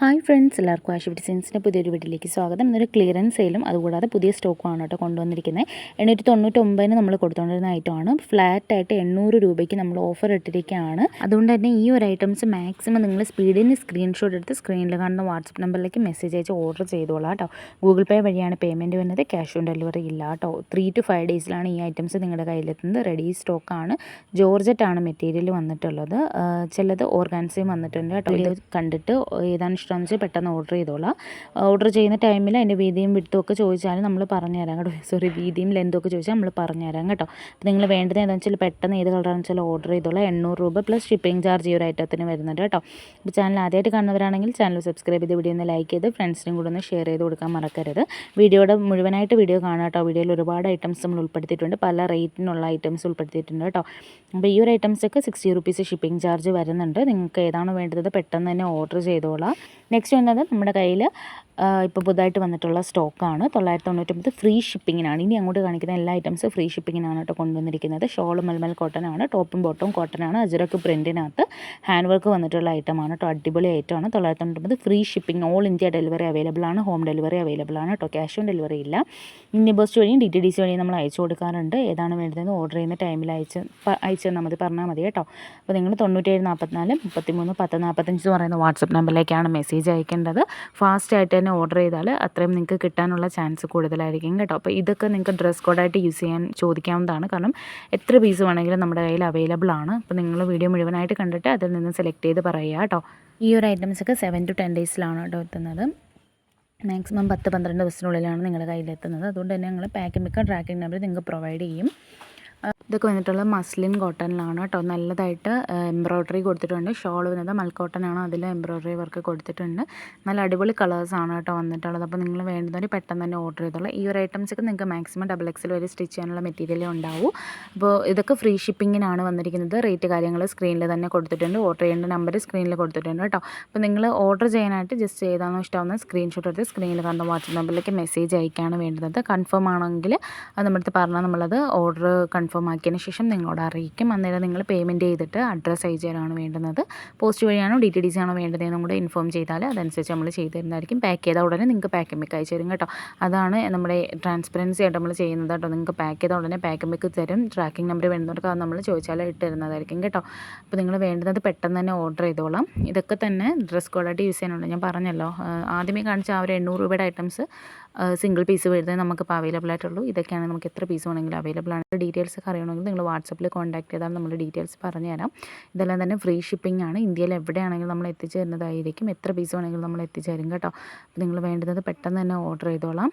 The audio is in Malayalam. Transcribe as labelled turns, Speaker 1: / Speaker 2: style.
Speaker 1: ഹായ് ഫ്രണ്ട്സ് എല്ലാവർക്കും ആശു ഡിസൈൻസിന്റെ പുതിയൊരു വീട്ടിലേക്ക് സ്വാഗതം. ഇന്നൊരു ക്ലിയറൻസ് സെയിലും അതുകൂടാതെ പുതിയ സ്റ്റോക്കുമാണ് കേട്ടോ കൊണ്ടുവന്നിരിക്കുന്നത് എണ്ണൂറ്റി തൊണ്ണൂറ്റൊമ്പതിന് നമ്മൾ കൊടുത്തുകൊണ്ടിരുന്ന ഐറ്റമാണ് ഫ്ലാറ്റ് ആയിട്ട് എണ്ണൂറ് രൂപയ്ക്ക് നമ്മൾ ഓഫർ ഇട്ടിരിക്കുകയാണ്. അതുകൊണ്ട് തന്നെ ഈ ഒരു ഐറ്റംസ് മാക്സിമം നിങ്ങൾ സ്പീഡിന് സ്ക്രീൻഷോട്ട് എടുത്ത് സ്ക്രീനിൽ കാണുന്ന വാട്സപ്പ് നമ്പറിലേക്ക് മെസ്സേജ് അയച്ച് ഓർഡർ ചെയ്തോളാം കേട്ടോ. ഗൂഗിൾ പേ വഴിയാണ് പേയ്മെന്റ് വരുന്നത്. ക്യാഷ് ഓൺ ഡെലിവറി ഇല്ല കേട്ടോ. ത്രീ ടു ഫൈവ് ഡേയ്സിലാണ് ഈ ഐറ്റംസ് നിങ്ങളുടെ കയ്യിലെത്തുന്നത്. റെഡി സ്റ്റോക്കാണ് ജോർജറ്റാണ് മെറ്റീരിയൽ വന്നിട്ടുള്ളത്. ചിലത് ഓർഗാൻസയും വന്നിട്ടുണ്ട് കേട്ടോ. കണ്ടിട്ട് ഏതാണ് ഇഷ്ടമെന്ന് പെട്ടെന്ന് ഓർഡർ ചെയ്തോളാം. ഓർഡർ ചെയ്യുന്ന ടൈമിൽ അതിന്റെ വീതിയും വിടുത്തും ഒക്കെ ചോദിച്ചാൽ നമ്മൾ പറഞ്ഞുതരാം കേട്ടോ. സോറി വീതിയും ഒക്കെ ചോദിച്ചാൽ നമ്മൾ പറഞ്ഞുതരാം കേട്ടോ. അപ്പോൾ നിങ്ങൾ വേണ്ടത് എന്താണെന്ന് വെച്ചാൽ പെട്ടെന്ന് ഏത് കളറാണെന്ന് വെച്ചാൽ ഓർഡർ ചെയ്തോളാം. എണ്ണൂറ് രൂപ പ്ലസ് ഷിപ്പിംഗ് ചാർജ് ഈ ഒരു ഐറ്റത്തിന് വരുന്നുണ്ട് കേട്ടോ. അപ്പോൾ ചാനൽ ആദ്യമായിട്ട് കാണുന്നവരാണെങ്കിൽ ചാനൽ സബ്സ്ക്രൈബ് ചെയ്ത് വീഡിയോ ഒന്ന് ലൈക്ക് ചെയ്ത് ഫ്രണ്ട്സിനും കൂടെ ഒന്ന് ഷെയർ ചെയ്ത് കൊടുക്കാൻ മറക്കരുത്. വീഡിയോയുടെ മുഴുവനായിട്ട് വീഡിയോ കാണാം കേട്ടോ. വീഡിയോയിൽ ഒരുപാട് ഐറ്റംസ് നമ്മൾ ഉൾപ്പെടുത്തിയിട്ടുണ്ട്. പല റേറ്റിനുള്ള ഐറ്റംസ് ഉൾപ്പെടുത്തിയിട്ടുണ്ട് കേട്ടോ. അപ്പോൾ ഈ ഒരു ഐറ്റംസൊക്കെ സിക്സ്റ്റി റുപ്പീസ് ഷിപ്പിംഗ് ചാർജ് വരുന്നുണ്ട്. നിങ്ങൾക്ക് ഏതാണോ വേണ്ടത് പെട്ടെന്ന് തന്നെ ഓർഡർ ചെയ്തോളാം. നെക്സ്റ്റ് വന്നത് നമ്മുടെ കയ്യിൽ ഇപ്പോൾ പുതുതായിട്ട് വന്നിട്ടുള്ള സ്റ്റോക്കാണ്. തൊള്ളായിരത്തി തൊണ്ണൂറ്റൊമ്പത് ഫ്രീ ഷിപ്പിങ്ങിനാണ്. ഇനി അങ്ങോട്ട് കാണിക്കുന്ന എല്ലാ ഐറ്റംസും ഫ്രീ ഷിപ്പിങ്ങിനാണ് കേട്ടോ കൊണ്ടുവന്നിരിക്കുന്നത്. ഷോൾ മൽമൽ കോട്ടനാണ് ടോപ്പും ബോട്ടും കോട്ടനാണ് ആണ് അജറക്ക് പ്രിന്റിനകത്ത് ഹാൻഡ് വർക്ക് വന്നിട്ടുള്ള ഐറ്റമാണ് കേട്ടോ. അടിപൊളി ഐറ്റമാണ് തൊള്ളായിരത്തി തൊണ്ണൂറ്റൊമ്പത് free shipping all India delivery available ആണ്. ഹോം ഡെലിവറി അവൈലബിൾ ആണ് കേട്ടോ. ക്യാഷ് ഓൺ ഡെലിവറി ഇല്ല. ഇനി പോസ്റ്റ് വഴിയും ഡി ടി ഡി സി വഴിയും നമ്മൾ അയച്ചു കൊടുക്കാറുണ്ട്. ഏതാണ് വേണ്ടതെന്ന് ഓർഡർ ചെയ്യുന്ന ടൈമിൽ അയച്ച് അയച്ചു തന്നാൽ മതി പറഞ്ഞാൽ മതി കേട്ടോ. അപ്പോൾ നിങ്ങൾ തൊണ്ണൂറ്റേഴ് നാൽപ്പത്തിനാല് മുപ്പത്തി മൂന്ന് പത്ത് നാൽപ്പത്തഞ്ച് എന്ന് പറയുന്ന വാട്സപ്പ് നമ്പറിലേക്കാണ് മെസ്സേജ് അയക്കേണ്ടത് ഫാസ്റ്റ് ആയിട്ട് തന്നെ ഓർഡർ ചെയ്താൽ അത്രയും നിങ്ങൾക്ക് കിട്ടാനുള്ള ചാൻസ് കൂടുതലായിരിക്കും കേട്ടോ. അപ്പോൾ ഇതൊക്കെ നിങ്ങൾക്ക് ഡ്രസ് കോഡായിട്ട് യൂസ് ചെയ്യാൻ ചോദിക്കാവുന്നതാണ്. കാരണം എത്ര പീസ് വേണമെങ്കിലും നമ്മുടെ കയ്യിൽ അവൈലബിൾ ആണ്. അപ്പോൾ നിങ്ങൾ വീഡിയോ മുഴുവനായിട്ട് കണ്ടിട്ട് അതിൽ നിന്ന് സെലക്ട് ചെയ്ത് പറയുക കേട്ടോ. ഈ ഒരു ഐറ്റംസ് ഒക്കെ സെവൻ ടു ടെൻ ഡേയ്സിലാണ് കേട്ടോ എത്തുന്നത്. മാക്സിമം പത്ത് പന്ത്രണ്ട് ദിവസത്തിനുള്ളിലാണ് നിങ്ങളുടെ കയ്യിലെത്തുന്നത് അതുകൊണ്ട് തന്നെ ഞങ്ങൾ പാക്കിംഗ് മിക്ക ട്രാക്കിംഗ് നമ്പർ നിങ്ങൾക്ക് പ്രൊവൈഡ് ചെയ്യും. ഇതൊക്കെ വന്നിട്ടുള്ളത് മസ്ലിൻ കോട്ടണിലാണ് കേട്ടോ. നല്ലതായിട്ട് എംബ്രോയ്ഡറി കൊടുത്തിട്ടുണ്ട്. ഷോൾ വരുന്നത് മൽക്കോട്ടനാണ്. അതിൽ എംബ്രോയ്ഡറി വർക്ക് കൊടുത്തിട്ടുണ്ട്. നല്ല അടിപൊളി കളേഴ്സാണ് കേട്ടോ വന്നിട്ടുള്ളത്. അപ്പോൾ നിങ്ങൾ വേണ്ടുന്നവർ പെട്ടെന്ന് തന്നെ ഓർഡർ ചെയ്തോളൂ. ഈ ഒരു ഐറ്റംസ് ഒക്കെ നിങ്ങൾക്ക് മാക്സിമം ഡബിൾ എക്സിൽ വരെ സ്റ്റിച്ച് ചെയ്യാനുള്ള മെറ്റീരിയൽ ഉണ്ടാവും. അപ്പോൾ ഇതൊക്കെ ഫ്രീ ഷിപ്പിങ്ങിനാണ് വന്നിരിക്കുന്നത്. റേറ്റ് കാര്യങ്ങൾ സ്ക്രീനിൽ തന്നെ കൊടുത്തിട്ടുണ്ട്. ഓർഡർ ചെയ്യേണ്ട നമ്പർ സ്ക്രീനിൽ കൊടുത്തിട്ടുണ്ട് കേട്ടോ. അപ്പോൾ നിങ്ങൾ ഓർഡർ ചെയ്യാനായിട്ട് ജസ്റ്റ് ഏതാണോ ഇഷ്ടമാവുന്ന സ്ക്രീൻഷോട്ട് എടുത്ത് സ്ക്രീനിൽ കണ്ട വാട്സപ്പ് നമ്പറിലേക്ക് മെസ്സേജ് അയക്കുകയാണ് വേണ്ടത് കൺഫേം ആണെങ്കിൽ അത് നമ്മുടെ അടുത്ത് പറഞ്ഞാൽ നമ്മളത് ഓർഡർ കൺഫേം ആക്കിയതിന് ശേഷം നിങ്ങളോട് അറിയിക്കും. അന്നേരം നിങ്ങൾ പേയ്മെന്റ് ചെയ്തിട്ട് അഡ്രസ്സ് അയച്ചു തരാണ് വേണ്ടുന്നത്. പോസ്റ്റ് വഴിയാണോ ഡി ടി ഡി സി ആണോ വേണ്ടതെന്നും കൂടെ ഇൻഫോം ചെയ്താൽ അതനുസരിച്ച് നമ്മൾ ചെയ്തു തരുന്നതായിരിക്കും പാക്ക് ചെയ്ത ഉടനെ നിങ്ങൾക്ക് പാക്കിംഗ് ബിക്ക് അയച്ചു തരും കേട്ടോ. അതാണ് നമ്മുടെ ട്രാൻസ്പെറൻസി ആയിട്ട് നമ്മൾ ചെയ്യുന്നത് കേട്ടോ. നിങ്ങൾക്ക് പാക്ക് ചെയ്ത ഉടനെ പാക്കിംഗ് ബിക്ക് തരും. ട്രാക്കിംഗ് നമ്പർ വേണ്ടവർക്ക് അത് നമ്മൾ ചോദിച്ചാൽ ഇട്ട് തരുന്നതായിരിക്കും കേട്ടോ. അപ്പോൾ നിങ്ങൾ വേണ്ടുന്നത് പെട്ടെന്ന് തന്നെ ഓർഡർ ചെയ്തോളാം. ഇതൊക്കെ തന്നെ ഡ്രസ് കോഡായിട്ട് യൂസ് ചെയ്യാനുണ്ട്. ഞാൻ പറഞ്ഞല്ലോ ആദ്യമേ കാണിച്ച ആ ഒരു എണ്ണൂറ് രൂപയുടെ ഐറ്റംസ് സിംഗിൾ പീസ് വരുന്നത് നമുക്കിപ്പോൾ അവൈലബിൾ ആയിട്ടുള്ളൂ. ഇതൊക്കെയാണ് നമുക്ക് എത്ര പീസ് വേണമെങ്കിലും അവൈലബിൾ ആണ്. ഡീറ്റെയിൽസ് ഒക്കെ അറിയണമെങ്കിൽ നിങ്ങൾ വാട്സപ്പിൽ കോൺടാക്ട് ചെയ്താൽ നമ്മൾ ഡീറ്റെയിൽസ് പറഞ്ഞു തരാം. ഇതെല്ലാം തന്നെ ഫ്രീ ഷിപ്പിംഗ് ആണ്. ഇന്ത്യയിൽ എവിടെയാണെങ്കിലും നമ്മൾ എത്തിച്ചു തരുന്നതായിരിക്കും. എത്ര പീസ് വേണമെങ്കിലും നമ്മൾ എത്തിച്ചു തരും കേട്ടോ. അപ്പോൾ നിങ്ങൾ വേണ്ടുന്നത് പെട്ടെന്ന് തന്നെ ഓർഡർ ചെയ്തോളാം.